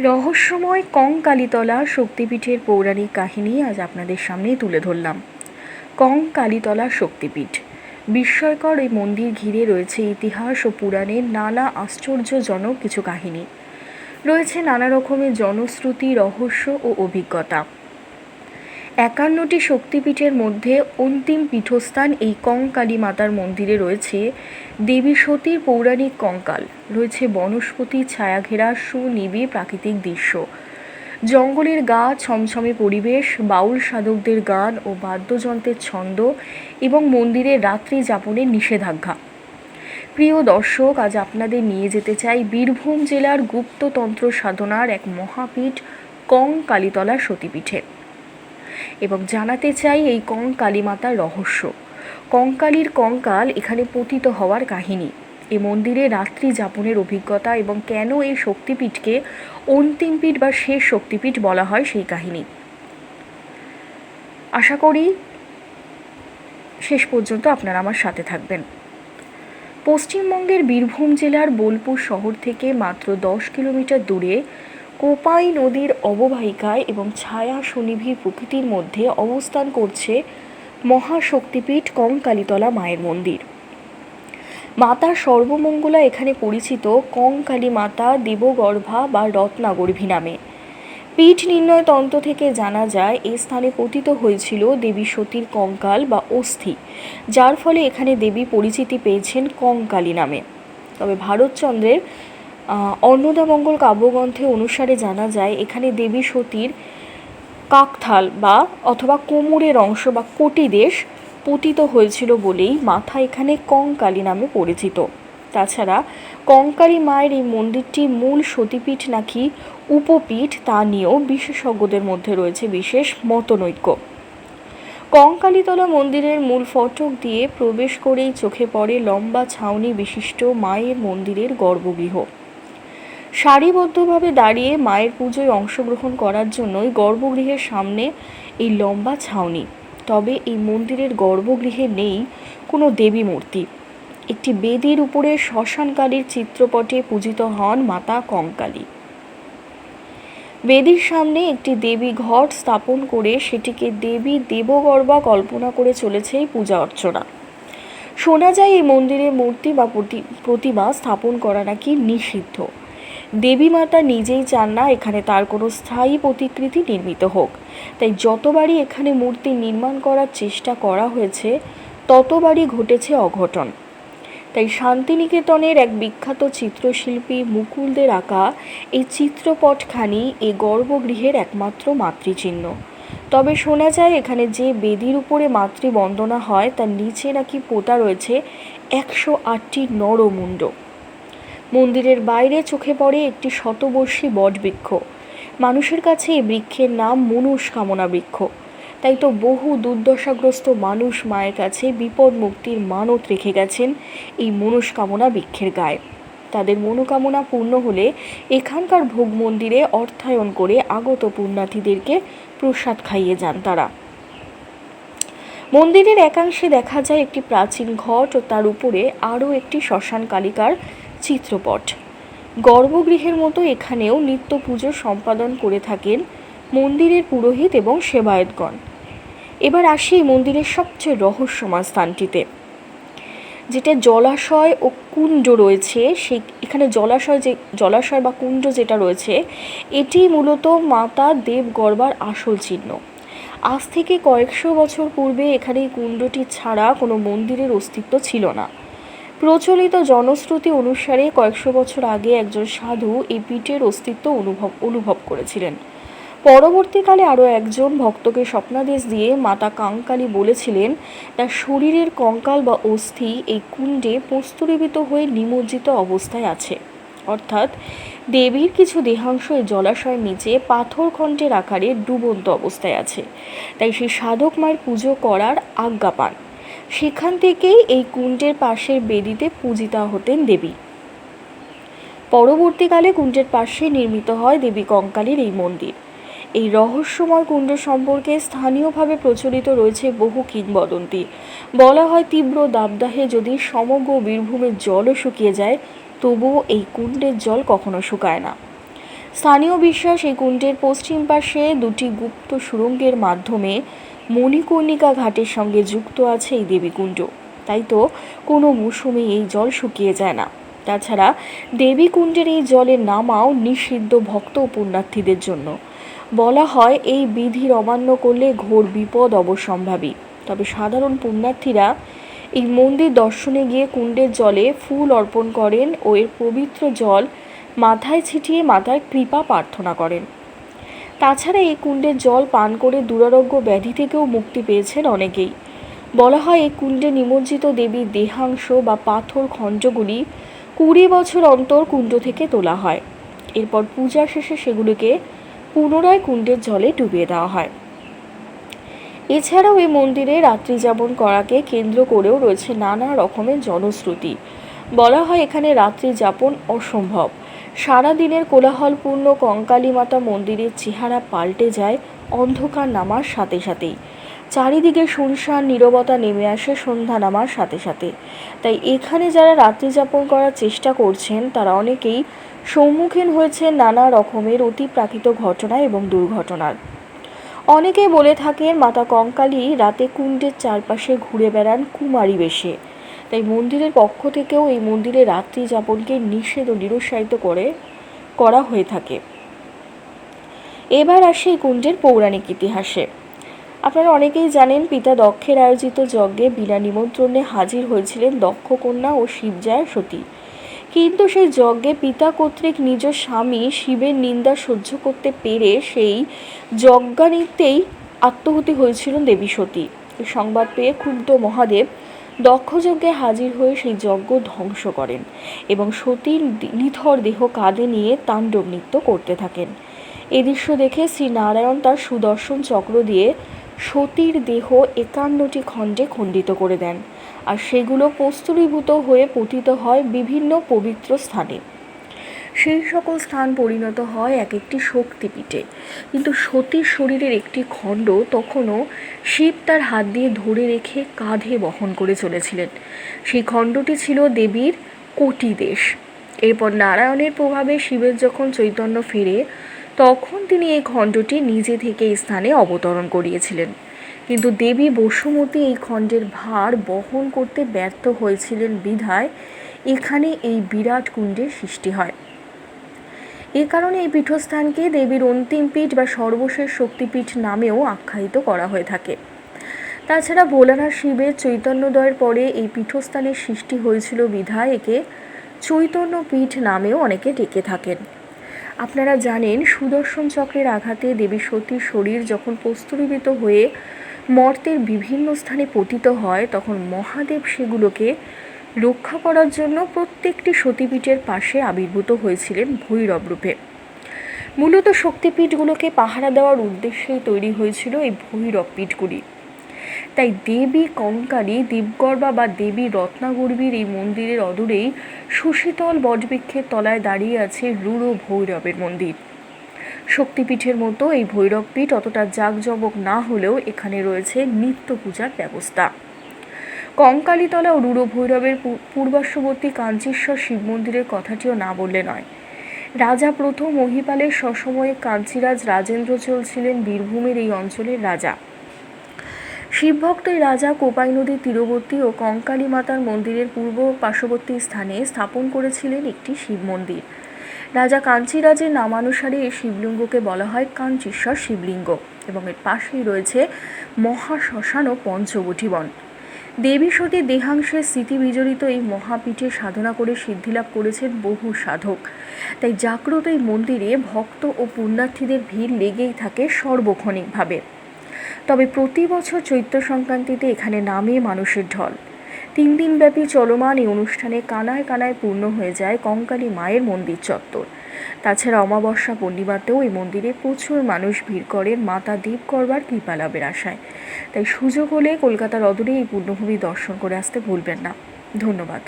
রহস্যময় কঙ্কালীতলা শক্তিপীঠের পৌরাণিক কাহিনী আজ আপনাদের সামনে তুলে ধরলাম। কঙ্কালীতলা শক্তিপীঠ। বিস্ময়কর এই মন্দির ঘিরে রয়েছে ইতিহাস ও পুরাণের নানা আশ্চর্যজনক কিছু কাহিনী। রয়েছে নানা রকমের জনশ্রুতি, রহস্য ও অভিজ্ঞতা। একান্নটি শক্তিপীঠের মধ্যে অন্তিম পীঠস্থান এই কঙ্কালী মাতার মন্দিরে রয়েছে। দেবী সতীর পৌরাণিক কঙ্কাল, রয়েছে বনস্পতি ছায়াঘেরা সুনিবি প্রাকৃতিক দৃশ্য। জঙ্গলের গা, ছমছমে পরিবেশ, বাউল সাধকদের গান ও বাদ্যযন্ত্রের ছন্দ এবং মন্দিরের রাত্রি যাপনের নিষেধাজ্ঞা। প্রিয় দর্শক, আজ আপনাদের নিয়ে যেতে চাই বীরভূম জেলার গুপ্ততন্ত্র সাধনার এক মহাপীঠ কং কালীতলা সতীপীঠে। এবং জানাতে চাই এই কঙ্কালী মাতার রহস্য। কঙ্কালীর কঙ্কাল এখানে পতিত হওয়ার কাহিনী। এ মন্দিরে রাত্রি যাপনের অভিজ্ঞতা এবং কেন এই শক্তিপীঠকে অন্তিম পীঠ বা শেষ শক্তিপীঠ বলা হয় সেই কাহিনী। আশা করি শেষ পর্যন্ত আপনারা আমার সাথে থাকবেন। পশ্চিমবঙ্গের বীরভূম জেলার বোলপুর শহর থেকে মাত্র দশ কিলোমিটার দূরে কোপাই নদীর অববাহিকায় এবং ছায়া সুনিবিড় প্রকৃতির মধ্যে অবস্থান করছে মহাশক্তিপীঠ কঙ্কালীতলা মায়ের মন্দির। মাতা সর্বমঙ্গলা এখানে পরিচিত কঙ্কালী মাতা দেবগর্ভা বা রত্নাগর্ভী নামে। পীঠ নির্ণয় তন্ত্র থেকে জানা যায় এই স্থানে পতিত হয়েছিল দেবী সতীর কঙ্কাল বা অস্থি, যার ফলে এখানে দেবী পরিচিতি পেয়েছেন কঙ্কালী নামে। তবে ভারতচন্দ্রের অন্নদামঙ্গল কাব্যগ্রন্থে অনুসারে জানা যায়, এখানে দেবী সতীর কাকথাল বা অথবা কোমরের অংশ বা কোটিদেশ পতিত হয়েছিল বলেই মাথা এখানে কঙ্কালী নামে পরিচিত। তাছাড়া কঙ্কালী মায়ের এই মন্দিরটি মূল সতীপীঠ নাকি উপপীঠ তা নিয়েও বিশেষজ্ঞদের মধ্যে রয়েছে বিশেষ মতনৈক্য। কঙ্কালীতলা মন্দিরের মূল ফটক দিয়ে প্রবেশ করেই চোখে পড়ে লম্বা ছাউনি বিশিষ্ট মায়ের মন্দিরের গর্ভগৃহ। সারিবদ্ধভাবে দাঁড়িয়ে মায়ের পুজোয় অংশগ্রহণ করার জন্যই গর্ভগৃহের সামনে এই লম্বা ছাউনি। তবে এই মন্দিরের গর্ভগৃহে নেই কোনো দেবী মূর্তি। একটি বেদির উপরে শ্মশানকালীর চিত্রপটে পূজিত হন মাতা কঙ্কালী। বেদির সামনে একটি দেবী ঘট স্থাপন করে সেটিকে দেবী দেবগর্বা কল্পনা করে চলেছে এই পূজা অর্চনা। শোনা যায় এই মন্দিরে মূর্তি বা প্রতি- প্রতিমা স্থাপন করা নাকি নিষিদ্ধ। দেবী মাতা নিজেই চান না এখানে তার কোনো স্থায়ী প্রতিকৃতি নির্মিত হোক। তাই যতবারই এখানে মূর্তি নির্মাণ করার চেষ্টা করা হয়েছে, ততবারই ঘটেছে অঘটন। তাই শান্তিনিকেতনের এক বিখ্যাত চিত্রশিল্পী মুকুলদের আঁকা এই চিত্রপটখানি এই গর্ভগৃহের একমাত্র মাতৃচিহ্ন। তবে শোনা যায় এখানে যে বেদির উপরে মাতৃবন্দনা হয়, তার নিচে নাকি পোতা রয়েছে একশো আটটি নরমুণ্ড। মন্দিরের বাইরে চোখে পড়ে একটি শতবর্ষী বটবৃক্ষ। মানুষের কাছে এই বৃক্ষের নাম মনস্কামনা বৃক্ষ। তাই তো বহু দুর্দশাগ্রস্ত মানুষ মায়ের কাছে বিপদ মুক্তির মানত রেখে গেছেন এই মনস্কামনা বৃক্ষের গায়ে। তাদের মনোকামনা পূর্ণ হলে এখানকার ভোগ মন্দিরে অর্থায়ন করে আগত পুণ্যার্থীদেরকে প্রসাদ খাইয়ে যান তারা। মন্দিরের একাংশে দেখা যায় একটি প্রাচীন ঘট ও তার উপরে আরও একটি শ্মশান কালিকার চিত্রপট। গর্ভগৃহের মতো এখানেও নিত্য পুজো সম্পাদন করে থাকেন মন্দিরের পুরোহিত এবং সেবায়তগণ। এবার আসি এই মন্দিরের সবচেয়ে রহস্যময় স্থানটিতে। যেটা জলাশয় ও কুণ্ড রয়েছে, সেই এখানে জলাশয় যে, জলাশয় বা কুণ্ড যেটা রয়েছে, এটি মূলত মাতা দেবগর্বার আসল চিহ্ন। আজ থেকে কয়েকশো বছর পূর্বে এখানে এই কুণ্ডটি ছাড়া কোনো মন্দিরের অস্তিত্ব ছিল না। প্রচলিত জনশ্রুতি অনুসারে কয়েকশো বছর আগে একজন সাধু এই পীঠের অস্তিত্ব অনুভব অনুভব করেছিলেন। পরবর্তীকালে আরও একজন ভক্তকে স্বপ্নাদেশ দিয়ে মাতা কাঙ্কালী বলেছিলেন, তার শরীরের কঙ্কাল বা অস্থি এই কুণ্ডে প্রস্তুরীভূত হয়ে নিমজ্জিত অবস্থায় আছে। অর্থাৎ দেবীর কিছু দেহাংশ এই জলাশয়ের নিচে পাথরখণ্ডের আকারে ডুবন্ত অবস্থায় আছে। তাই সেই সাধক মায়ের পুজো করার আজ্ঞা পান। সেখান থেকেই এই কুণ্ডের পাশের বেদিতে পূজিতা হতেন দেবী। পরবর্তীকালে কুণ্ডের পাশে নির্মিত হয় দেবী কঙ্কালীর এই মন্দির। এই রহস্যময় কুণ্ড সম্পর্কে স্থানীয়ভাবে প্রচলিত রয়েছে বহু কিংবদন্তি। বলা হয়, তীব্র দাবদাহে যদি সমগ্র বীরভূমের জলও শুকিয়ে যায়, তবুও এই কুণ্ডের জল কখনো শুকায় না। স্থানীয় বিশ্বাস এই কুণ্ডের পশ্চিম পাশে দুটি গুপ্ত সুড়ঙ্গের মাধ্যমে মণিকর্ণিকা ঘাটের সঙ্গে যুক্ত আছে এই দেবীকুণ্ড। তাই তো কোনো মৌসুমে এই জল শুকিয়ে যায় না। তাছাড়া দেবীকুণ্ডের এই জলে নামাও নিষিদ্ধ ভক্ত ও পুণ্যার্থীদের জন্য। বলা হয় এই বিধির অমান্য করলে ঘোর বিপদ অবসম্ভাবী। তবে সাধারণ পুণ্যার্থীরা এই মন্দির দর্শনে গিয়ে কুণ্ডের জলে ফুল অর্পণ করেন ও এর পবিত্র জল মাথায় ছিটিয়ে মাতার কৃপা প্রার্থনা করেন। তাছাড়া এই কুণ্ডের জল পান করে দুরারোগ্য ব্যাধি থেকেও মুক্তি পেয়েছেন অনেকেই। বলা হয় এই কুণ্ডে নিমজ্জিত দেবীর দেহাংশ বা পাথর খণ্ডগুলি কুড়ি বছর অন্তর কুণ্ড থেকে তোলা হয়। এরপর পূজা শেষে সেগুলিকে পুনরায় কুণ্ডের জলে ডুবিয়ে দেওয়া হয়। এছাড়াও এই মন্দিরে রাত্রি যাপন করাকে কেন্দ্র করেও রয়েছে নানা রকমের জনশ্রুতি। বলা হয় এখানে রাত্রি যাপন অসম্ভব। সারাদিনের কোলাহলপূর্ণ কঙ্কালী মাতা মন্দিরের চেহারা পাল্টে যায়, অন্ধকার নামার সাথে সাথেই। চারিদিকে শুনশান, নীরবতা নেমে আসে সন্ধ্যা নামার সাথে সাথে। তাই এখানে যারা রাত্রি যাপন করার চেষ্টা করছেন, তারা অনেকেই সম্মুখীন হয়েছেন নানা রকমের অতিপ্রাকৃত ঘটনা এবং দুর্ঘটনার। অনেকে বলে থাকেন, মাতা কঙ্কালী রাতে কুণ্ডের চারপাশে ঘুরে বেড়ান কুমারী বেশে। তাই মন্দিরের পক্ষ থেকেও এই মন্দিরে রাত্রি যাপনকে নিষেধ ও নিরুৎসাহিত করে, করা হয়ে থাকে। এবার আসি এই কুণ্ডের পৌরাণিক ইতিহাসে। আপনারা অনেকেই জানেন পিতা দক্ষের আয়োজিত যজ্ঞে বিনা নিমন্ত্রণে হাজির হয়েছিলেন দক্ষ কন্যা ও শিবজয়া সতী। কিন্তু সেই যজ্ঞে পিতা কর্তৃক নিজ স্বামী শিবের নিন্দা সহ্য করতে পেরে সেই যজ্ঞানিতেই আত্মহতি হয়েছিলেন দেবী সতী। সংবাদ পেয়ে ক্ষুব্ধ মহাদেব দক্ষযজ্ঞে হাজির হয়ে সেই যজ্ঞ ধ্বংস করেন এবং সতীর নিথর দেহ কাঁধে নিয়ে তাণ্ডব নৃত্য করতে থাকেন। এ দৃশ্য দেখে শ্রী নারায়ণ তার সুদর্শন চক্র দিয়ে সতীর দেহ একান্নটি খণ্ডে খণ্ডিত করে দেন আর সেগুলো প্রস্তুরীভূত হয়ে পতিত হয় বিভিন্ন পবিত্র স্থানে। সেই সকল স্থান পরিণত হয় এক একটি শক্তিপীঠে। কিন্তু সতীর শরীরের একটি খণ্ড তখনও শিব তার হাত দিয়ে ধরে রেখে কাঁধে বহন করে চলেছিলেন। সেই খণ্ডটি ছিল দেবীর কোটি দেশ। এরপর নারায়ণের প্রভাবে শিবের যখন চৈতন্য ফেরে, তখন তিনি এই খণ্ডটি নিজে থেকে এই স্থানে অবতরণ করিয়েছিলেন। কিন্তু দেবী বসুমতী এই খণ্ডের ভার বহন করতে ব্যর্থ হয়েছিলেন বিধায় এখানে এই বিরাট কুণ্ডের সৃষ্টি হয়। এ কারণে এই পীঠস্থানকে দেবীর অন্তিম পীঠ বা সর্বশেষ শক্তিপীঠ নামেও আখ্যায়িত করা হয়ে থাকে। তাছাড়া ভোলানাথ শিবের চৈতন্যদয়ের পরে এই পীঠস্থানের সৃষ্টি হয়েছিল বিধায় একে চৈতন্য পীঠ নামেও অনেকে ডেকে থাকেন। আপনারা জানেন, সুদর্শন চক্রের আঘাতে দেবী সতীর শরীর যখন প্রস্তুরীভূত হয়ে মর্তের বিভিন্ন স্থানে পতিত হয়, তখন মহাদেব সেগুলোকে রক্ষা করার জন্য প্রত্যেকটি সতীপীঠের পাশে আবির্ভূত হয়েছিলেন ভৈরব রূপে। মূলত শক্তিপীঠগুলোকে পাহারা দেওয়ার উদ্দেশ্যেই তৈরি হয়েছিল এই ভৈরব পীঠগুলি। তাই দেবী কঙ্কালী দীপগর্বা বা দেবী রত্নাগর্বীর এই মন্দিরের অদূরেই সুশীতল বটবৃক্ষের তলায় দাঁড়িয়ে আছে রুড়ো ভৈরবের মন্দির। শক্তিপীঠের মতো এই ভৈরবপীঠ অতটা জাঁকজমক না হলেও এখানে রয়েছে নিত্য পূজার ব্যবস্থা। কঙ্কালীতলা ও রুড়ো ভৈরবের পূর্বাশ্ববর্তী কাঞ্চীশ্বর শিব মন্দিরের কথাটিও না বললে নয়। রাজা প্রথম মহিপালের সসময়ে কাঞ্চিরাজ রাজেন্দ্র চলছিলেন বীরভূমের এই অঞ্চলের রাজা। শিবভক্ত এই রাজা কোপাই নদীর তীরবর্তী ও কঙ্কালী মাতার মন্দিরের পূর্ব পার্শ্ববর্তী স্থানে স্থাপন করেছিলেন একটি শিব মন্দির। রাজা কাঞ্চিরাজের নামানুসারে এই শিবলিঙ্গকে বলা হয় কাঞ্চীশ্বর শিবলিঙ্গ এবং এর পাশেই রয়েছে মহাশ্মশান ও পঞ্চবটি বন। দেবী সতী দেহাংশের স্মৃতি বিজড়িত এই মহাপীঠে সাধনা করে সিদ্ধিলাভ করেছেন বহু সাধক। তাই জাগ্রত এই মন্দিরে ভক্ত ও পুণ্যার্থীদের ভিড় লেগেই থাকে সর্বক্ষণিকভাবে। তবে প্রতি বছর চৈত্র সংক্রান্তিতে এখানে নামে মানুষের ঢল। তিন দিনব্যাপী চলমান এই অনুষ্ঠানে কানায় কানায় পূর্ণ হয়ে যায় কঙ্কালী মায়ের মন্দির চত্বর। তাছাড়া অমাবস্যা পূর্ণিমাতেও এই মন্দিরে প্রচুর মানুষ ভিড় করেন মাতা দেব করবার কৃপা লাভের আশায়। তাই সুযোগ হলে কলকাতার অদূরে এই পূর্ণভূমি দর্শন করে আসতে ভুলবেন না। ধন্যবাদ।